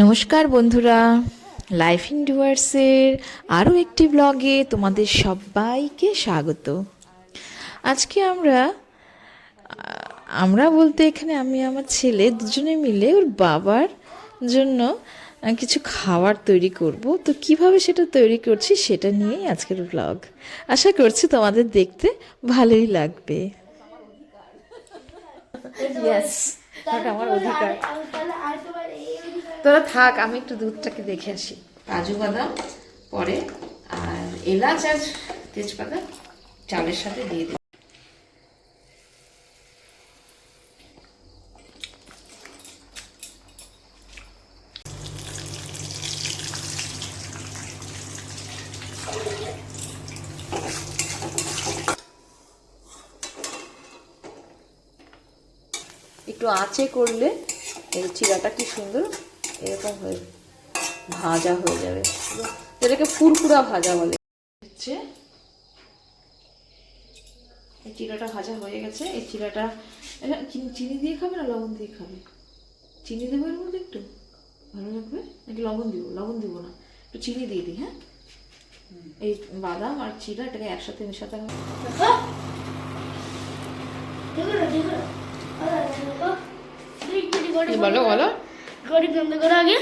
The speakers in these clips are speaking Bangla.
নমস্কার বন্ধুরা। লাইফ ইন ডুয়ার্সের আরও একটি ব্লগে তোমাদের সবাইকে স্বাগত। আজকে আমরা আমরা বলতে এখানে আমি, আমার ছেলে দুজনে মিলে ওর বাবার জন্য কিছু খাবার তৈরি করব। তো কীভাবে সেটা তৈরি করছি সেটা নিয়েই আজকের ব্লগ আশা করছি তোমাদের দেখতে ভালোই লাগবে। আমার অধিকার। তোরা থাক আমি একটু দুধটাকে দেখে আসি। কাজু বাদাম পরে আর এলাচ আর তেজপাতা চালের সাথে দিয়ে দিই একটু আঁচে করলে এই চিরাটা কি সুন্দর? এরকম হয়ে ভাজা হয়ে যাবে। এটাকে ফুরফুরা ভাজা বলে। হচ্ছে এই চিরাটা ভাজা হয়ে গেছে। এই চিরাটা এটা চিনি চিনি দিয়ে খাবে না লবণ দিয়ে খাবে? চিনি দেবো এর মধ্যে একটু? ভালো লাগবে? নাকি লবণ দিব? লবণ দিব না। একটু চিনি দিয়ে দিই হ্যাঁ? এই বাদাম আর চিরা এটাকে একসাথে মেশাতে হবে। বলো বলো? বন্ধ করো আগে।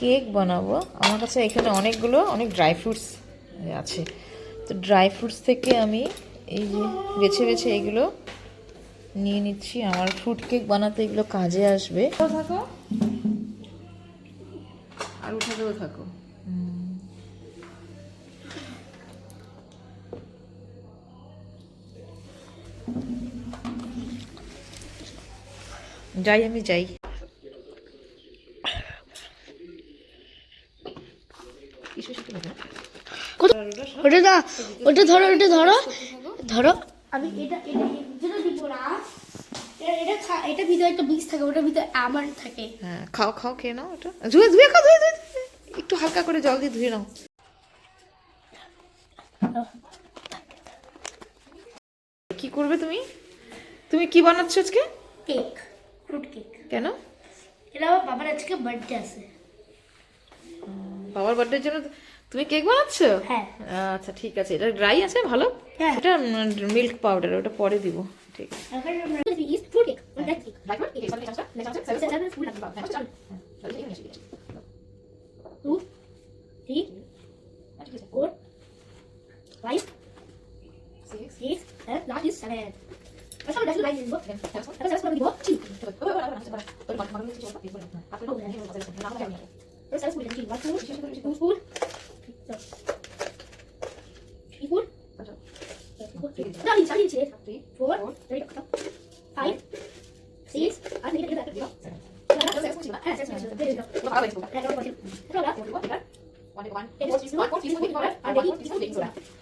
কেক বানাবো। আমার কাছে এখানে অনেকগুলো অনেক ড্রাই ফ্রুটস আছে। তো ড্রাই ফ্রুটস থেকে আমি এই যে বেছে বেছে এগুলো নিয়ে নিচ্ছি। আমার ফ্রুট কেক বানাতে এগুলো কাজে আসবে। থাকো। আর উঠাতেও থাকো। যাই আমি যাই। ওটা না ওটা ধরো ওটা ধরো ধরো। আমি এটা এটা যেটা দিব না এটা এটা ভিতরে একটা বীজ থাকে ওটার ভিতরে আমার থাকে। হ্যাঁ খাও খাও খেয়ে নাও ওটা। ধুয়ে ধুয়ে খাও ধুয়ে ধুয়ে ধুয়ে। একটু হালকা করে জল দিয়ে ধুয়ে নাও। কি করবে তুমি? তুমি কি বানাচ্ছ আজকে? কেক ফ্রুট কেক কেন? এটা আমার বাবার আজকে বার্থডে আছে। বাবার বার্থডের জন্য তুমি কেক বানাচ্ছ? হ্যাঁ। আচ্ছা ঠিক আছে। এটা ড্রাই আছে ভালো। এটা মিল্ক পাউডার ওটা পরে দিব। ঠিক আছে।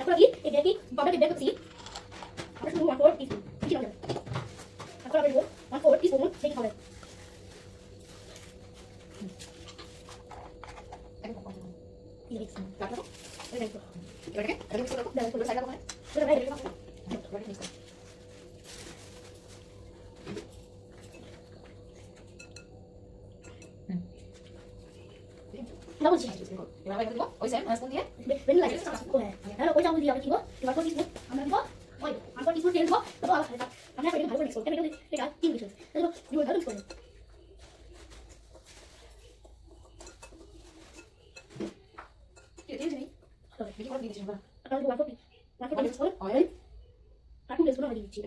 এখন কি এটা কি বাবা কে ফোর টিস্পুন দেখি হবে না বলছি বেন লাগে কোথায় হ্যালো ওই চামচ দিয়ে আমরা কি করব ওয়ান ফোর টিস্পুন আমরা দিব ওই ওয়ান ফোর টিস্পুন তেল দিব তারপর আবার আমরা এটা ভালো করে মিক্স করব এটা তিন মিক্স তারপর দিব ভালো মিক্স করব আপনারা one four one four teaspoon oil cartoon teaspoon আমরা দিচ্ছি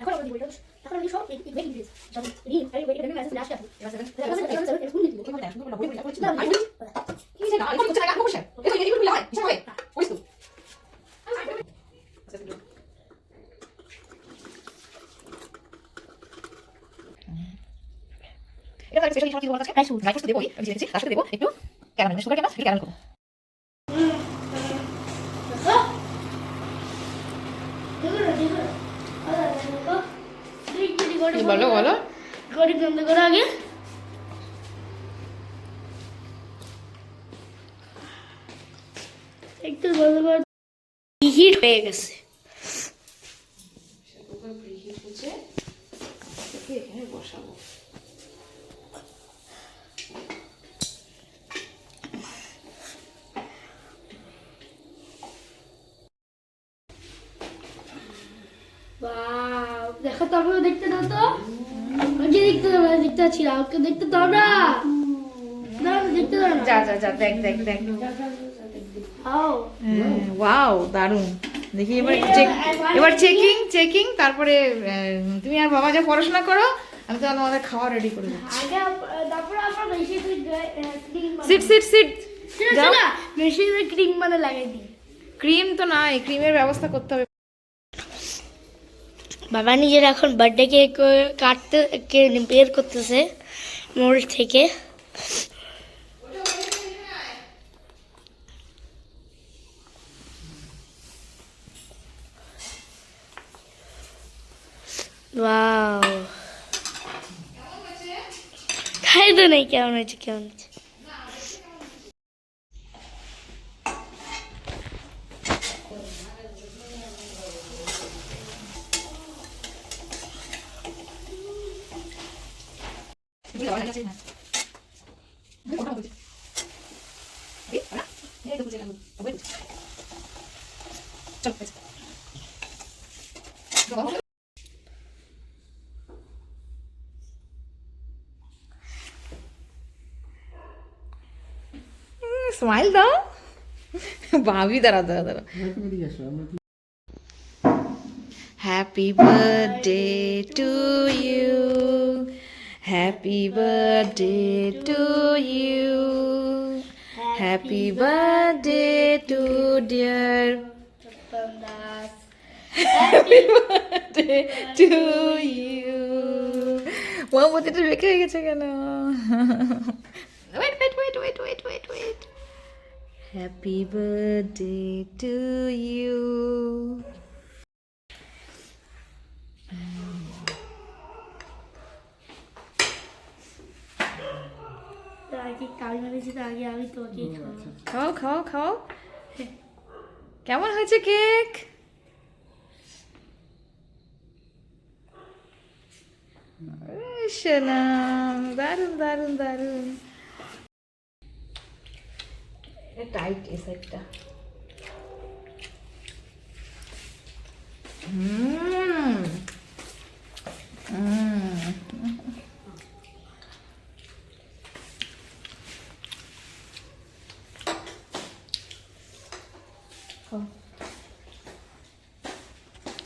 এখন আমরা দিব এটা এখন আমরা সব এই মেক দিস যেমন এই এই এই এই মেসেজ লাস্ট আছে স্পুন দিব এটা স্পেশালি আছে। ড্রাই ফ্রুটস দেবো আমি দিয়েছি তার সাথে দেবো। একটু ক্যারামেল সুগার ক্যারামেল একটু ক্যারামেল করব বলো বলো। গরিব বন্ধ করো আগে। একটু বন্ধ করো হিট হয়ে গেছে। এখানে বসাবো Wow, দেখো তো আমাকে দেখতে দাও তো। ওকে দেখতে দাও? না দেখতে পাচ্ছি না। ওকে দেখতে দাও না। না দেখতে দাও না। যা যা যা দেখ দেখ দেখ। আও। ওয়াও দারুণ। দেখি এবার চেক এবার চেকিং চেকিং তারপরে তুমি আর বাবা যা পড়াশোনা করো আমি তো আমাদের খাওয়া রেডি করে দিচ্ছি। আমরা সিট সিট সিট বেশি ক্রিম মানে লাগাই দিই। ক্রিম তো নাই ক্রিমের ব্যবস্থা করতে হবে। বাবা নিজের এখন বার্থডে কেক কাটতে কে বের করতেছে মোল্ড থেকে। খাই তো নেই, কেমন হয়েছে, কেমন স্মাইল দাও। ভাবি দাঁড়া দাঁড়া দাঁড়া। Happy birthday to you happy birthday to you happy birthday to dear happy birthday to you মোমবাতিটা রেখে হয়ে গেছে কেন? Wait wait wait wait wait wait wait happy birthday to you আগে কাল ভেবেছি তো আগে আমি তোমাকে খাও খাও খাও। কেমন হয়েছে কেক? সালাম দারুণ দারুণ দারুণ টাইট এ সাইডটা হুম।